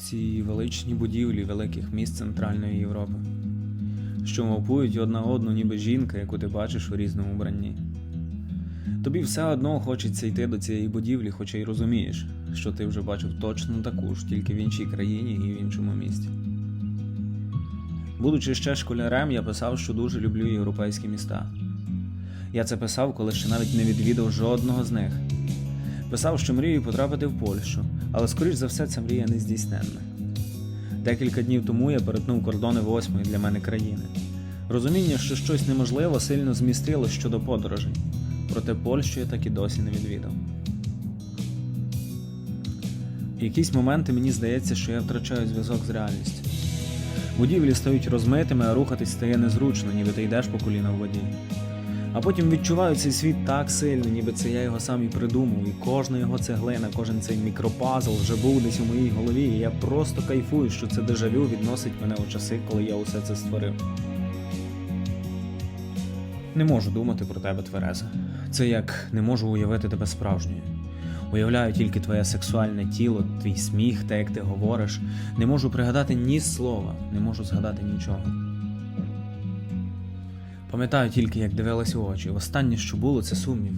ці величні будівлі великих міст Центральної Європи, що мовпують одна одну, ніби жінка, яку ти бачиш у різному вбранні. Тобі все одно хочеться йти до цієї будівлі, хоча й розумієш, що ти вже бачив точно таку ж, тільки в іншій країні і в іншому місті. Будучи ще школярем, я писав, що дуже люблю європейські міста. Я це писав, коли ще навіть не відвідав жодного з них. Писав, що мрію потрапити в Польщу, але скоріш за все ця мрія не здійсненна. Декілька днів тому я перетнув кордони восьмої для мене країни. Розуміння, що щось неможливо, сильно змістило щодо подорожей. Проте Польщу я так і досі не відвідав. В якісь моменти мені здається, що я втрачаю зв'язок з реальністю. Будівлі стають розмитими, а рухатись стає незручно, ніби ти йдеш по коліна в воді. А потім відчуваю цей світ так сильно, ніби це я його сам і придумав, і кожна його цеглина, кожен цей мікропазл вже був десь у моїй голові, і я просто кайфую, що це дежавю відносить мене у часи, коли я усе це створив. Не можу думати про тебе тверезо. Це як не можу уявити тебе справжньою. Уявляю тільки твоє сексуальне тіло, твій сміх, те, як ти говориш. Не можу пригадати ні слова, не можу згадати нічого. Пам'ятаю тільки, як дивилась у очі. Останнє, що було, це сумнів.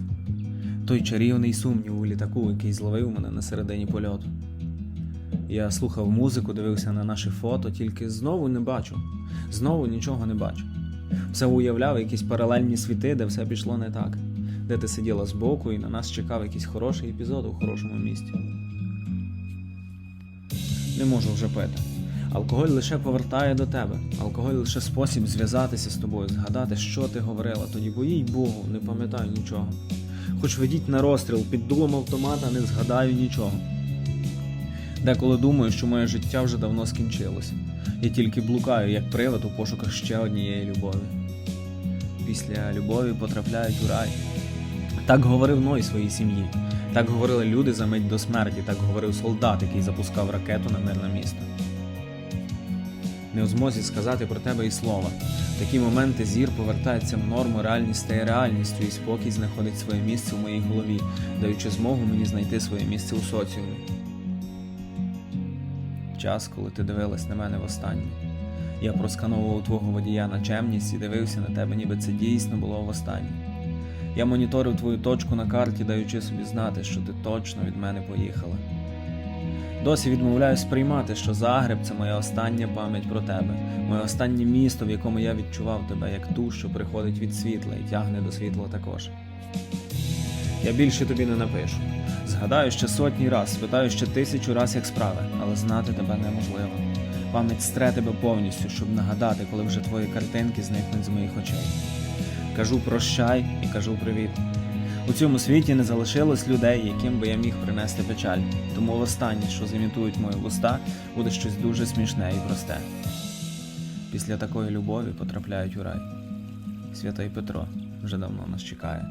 Той чарівний сумнів у літаку, який зловив мене на середині польоту. Я слухав музику, дивився на наші фото, тільки знову не бачу. Знову нічого не бачу. Все уявляв якісь паралельні світи, де все пішло не так, де ти сиділа збоку і на нас чекав якийсь хороший епізод у хорошому місті. Не можу вже пити. Алкоголь лише повертає до тебе. Алкоголь лише спосіб зв'язатися з тобою, згадати, що ти говорила. Тоді, бо їй Богу, не пам'ятаю нічого. Хоч ведіть на розстріл під дулом автомата, не згадаю нічого. Деколи думаю, що моє життя вже давно скінчилося. Я тільки блукаю, як привид у пошуках ще однієї любові. Після любові потрапляють у рай. Так говорив Ной своїй сім'ї. Так говорили люди за мить до смерті, так говорив солдат, який запускав ракету на мирне місто. Не у змозі сказати про тебе і слова. В такі моменти зір повертається в норму, реальність стає реальністю, і спокій знаходить своє місце в моїй голові, даючи змогу мені знайти своє місце у соціумі. Час, коли ти дивилась на мене востаннє. Я проскановував твого водія на чемність і дивився на тебе, ніби це дійсно було востаннє. Я моніторив твою точку на карті, даючи собі знати, що ти точно від мене поїхала. Досі відмовляюсь сприймати, що Загреб це моя остання пам'ять про тебе, моє останнє місто, в якому я відчував тебе як ту, що приходить від світла і тягне до світла також. Я більше тобі не напишу. Згадаю ще сотні раз, спитаю ще тисячу раз, як справи, але знати тебе неможливо. Пам'ять стре тебе повністю, щоб нагадати, коли вже твої картинки зникнуть з моїх очей. Кажу прощай і кажу привіт. У цьому світі не залишилось людей, яким би я міг принести печаль. Тому востаннє, що зімітують мої вуста, буде щось дуже смішне і просте. Після такої любові потрапляють у рай. Святий Петро вже давно нас чекає.